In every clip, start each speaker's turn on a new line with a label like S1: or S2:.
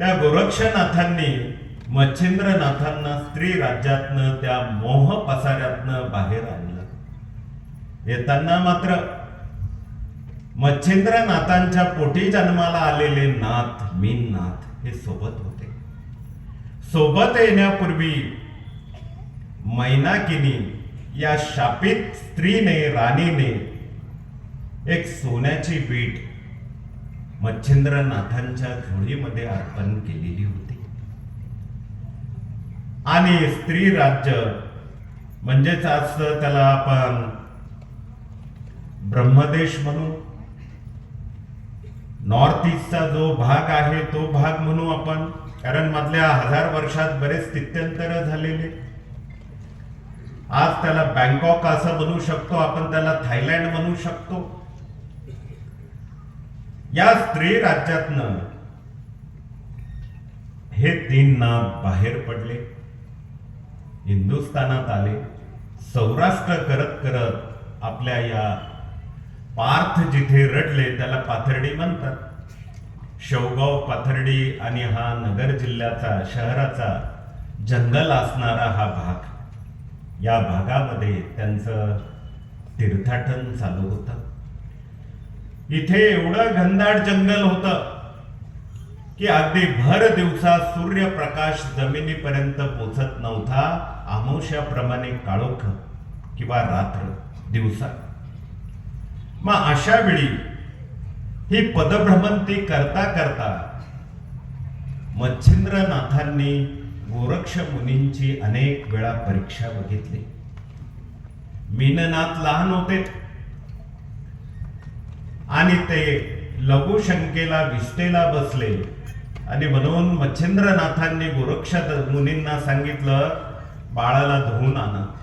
S1: त्या गोरक्षनाथांनी मच्छिंद्रनाथांना स्त्री राज्यातनं त्या मोह पसाऱ्यातनं बाहेर आणलं. येताना मात्र मच्छिंद्रनाथांच्या पोटी जन्माला आलेले नाथ मीननाथ हे सोबत होते. सोबत येण्यापूर्वी मैनाकिनी या शापित स्त्रीने राणीने एक सोन्याची बीट मच्छिंद्रनाथांच्या झोळीमध्ये अर्पण केलेली होती. आणि स्त्री राज्य म्हणजेच आज त्याला आपण ब्रह्मदेश म्हणू. नॉर्थ ईस्टचा जो भाग आहे तो भाग म्हणू आपण. कारण मधल्या हजार वर्षात बरेच स्थित्यंतर झालेले. आज त्याला बँकॉक असं म्हणू शकतो आपण त्याला थायलंड म्हणू शकतो. या स्त्री राज्यातनं हे तीन नाव बाहेर पडले. हिंदुस्थानात आले. सौराष्ट्र करत करत आपल्या या पार्थ जिथे रडले त्याला पाथर्डी म्हणतात. शेवगाव पाथर्डी आणि हा नगर जिल्ह्याचा शहराचा जंगल असणारा हा भाग. या भागामध्ये त्यांचं तीर्थाटन चालू होतं. इथे एवढं घनदाट जंगल होतं की अगदी भर दिवसा सूर्यप्रकाश जमिनीपर्यंत पोचत नव्हता. आमोशाप्रमाणे काळोख किंवा रात्र दिवसा. मग अशा वेळी ही पदभ्रमंती करता करता मच्छिंद्रनाथांनी गोरक्ष मुनींची अनेक वेळा परीक्षा बघितली. मीननाथ लहान होते. आणि ते लघुशंकेला विष्टेला बसले. आणि म्हणून मच्छिंद्रनाथांनी गोरक्ष मुनींना सांगितलं बाळाला धुवून आणा.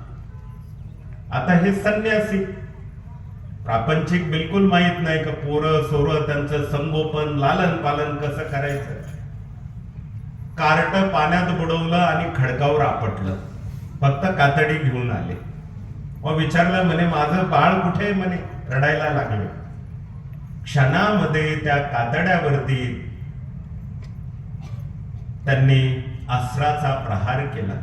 S1: आता हे संन्यासी. प्रापंचिक बिलकुल माहीत नाही का पोरं सोरं त्यांचं संगोपन लालन पालन कसं करायचं? कार्ट पाण्यात बुडवलं आणि खडकावर आपटलं. फक्त कातडी घेऊन आले. मग विचारलं म्हणे माझं बाळ कुठे आहे?" म्हणे रडायला लागले. क्षणामध्ये त्या कातड्यावरती त्यांनी अस्त्राचा प्रहार केला.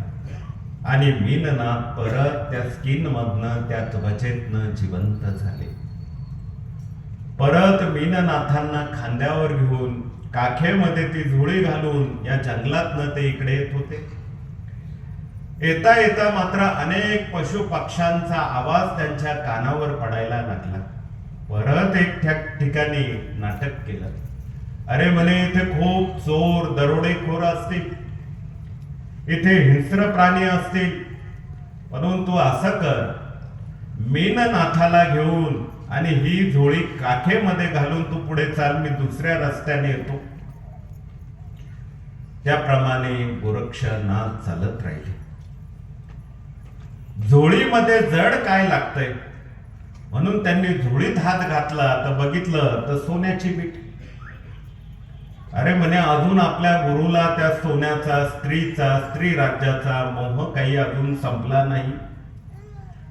S1: आणि मीननाथ परत त्या स्किन मधनं त्या त्वचेतनं जिवंत झाले. परत मीननाथांना खांद्यावर घेऊन काखेमध्ये ती झोळी घालून या जंगलातनं ते इकडे येत होते. येता येता मात्र अनेक पशु पक्ष्यांचा आवाज त्यांच्या कानावर पडायला लागला. परत एक ठिकाणी नाटक केलं. अरे म्हणे इथे खूप चोर दरोडेखोर असतील. इथे हिंस्र प्राणी असतील. म्हणून तू असं कर. मीननाथाला घेऊन आणि ही झोळी काखेमध्ये घालून तू पुढे चाल मी दुसऱ्या रस्त्याने येतो. त्याप्रमाणे गोरक्षनाथ चालत राहिले. झोळीमध्ये जड काय लागतंय? म्हणून त्यांनी झोळीत हात घातला तर बघितलं तर सोन्याची बीट अरे म्हणे अजून आपल्या गुरुला त्या सोन्याचा स्त्रीचा स्त्री राज्याचा मोह काही अजून संपला नाही.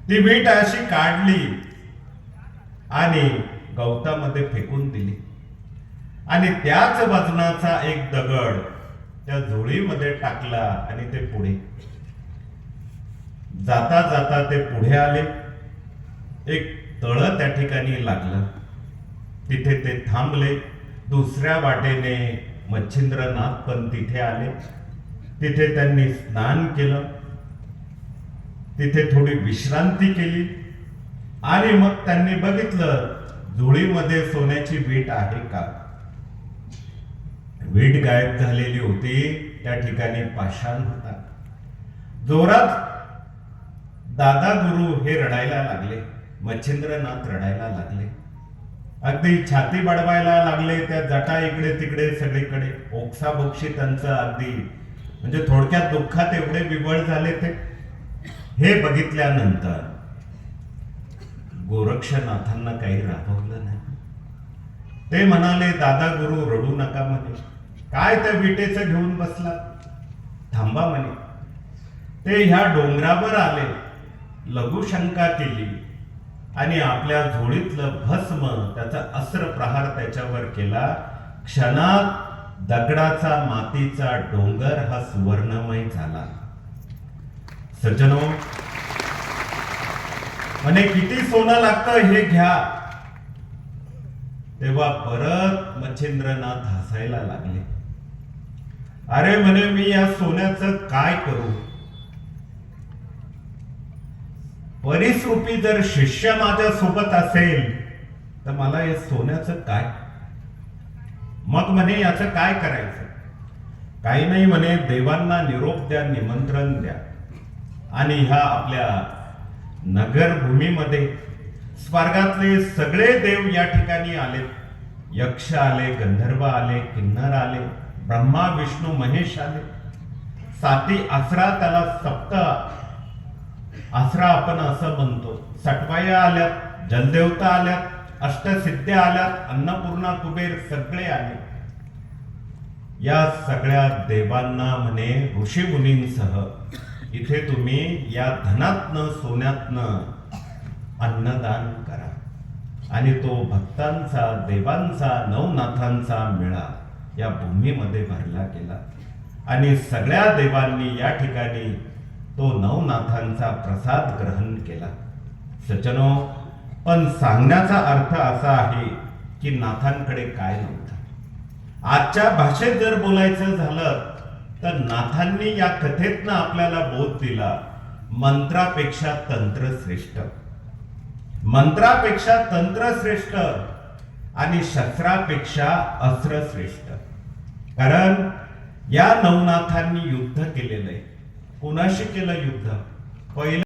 S1: ती मीठ अशी काढली आणि गवतामध्ये फेकून दिली. आणि त्याच वजनाचा एक दगड त्या झोळीमध्ये टाकला आणि ते पुढे. जाता जाता ते पुढे आले. एक तळ त्या ठिकाणी लागलं. तिथे ते थांबले. दुसऱ्या वाटेने मच्छिंद्रनाथ पण तिथे आले. तिथे त्यांनी स्नान केलं. तिथे थोडी विश्रांती केली. आणि मग त्यांनी बघितलं झोळीमध्ये सोन्याची वीट आहे का? वीट गायब झालेली होती. त्या ठिकाणी पाषाण होता. जोरात दादा गुरु हे रडायला लागले. मच्छिंद्रनाथ रडायला लागले. अगदी छाती बडवायला लागले त्या जटा इकडे तिकडे सगळीकडे. ओक्साबोक्षी त्यांचं अगदी म्हणजे थोडक्यात दुःखात एवढे विवळ झाले ते. हे बघितल्यानंतर गोरक्षनाथांना काही राबवलं नाही. ते म्हणाले दादा गुरु रडू नका म्हणे. काय त्या विटेचं घेऊन बसला? थांबा म्हणे. ते ह्या डोंगरावर आले. लघुशंका केली. आणि आपल्या झोळीतलं भस्म त्याचा अस्त्र प्रहार त्याच्यावर केला. क्षणात दगडाचा मातीचा डोंगर हा सुवर्णमय झाला. सज्जनो म्हणे किती सोनं लागतं हे घ्या. तेव्हा परत मच्छिंद्रनाथ हसायला लागले. अरे म्हणे मी या सोन्याचं काय करू? परिसरूपी जर शिष्य माझ्या सोबत असेल तर मला हे सोन्याचं काय? मग म्हणे याचं काय करायचं? काही नाही म्हणे देवांना निरोप द्या निमंत्रण द्या. आणि ह्या आपल्या नगरभूमीमध्ये स्वर्गातले सगळे देव या ठिकाणी आले. यक्ष आले गंधर्व आले किन्नर आले ब्रह्मा विष्णू महेश आले. साती आसरा त्याला सप्त आसरा आपण असं म्हणतो. सटवाया आल्यात जलदेवता आल्यात अष्टसिद्ध्या आल्यात अन्नपूर्णा कुबेर सगळे आले. या सगळ्या देवांना म्हणे ऋषी मुनींसह इथे तुम्ही या धनातनं सोन्यातनं अन्नदान करा. आणि तो भक्तांचा देवांचा नवनाथांचा मेळा या भूमीमध्ये भरला गेला. आणि सगळ्या देवांनी या ठिकाणी तो नवनाथांचा प्रसाद ग्रहण केला. सचनो पण सांगण्याचा अर्थ असा आहे की नाथांकडे काय नव्हतं. आजच्या भाषेत जर बोलायचं झालं तर नाथांनी या कथेतनं आपल्याला बोध दिला मंत्रापेक्षा तंत्र श्रेष्ठ. मंत्रापेक्षा तंत्र श्रेष्ठ आणि शस्त्रापेक्षा अस्त्र श्रेष्ठ. कारण या नवनाथांनी युद्ध केलेलं आहे. कोणाशी केलं युद्ध? पहिलं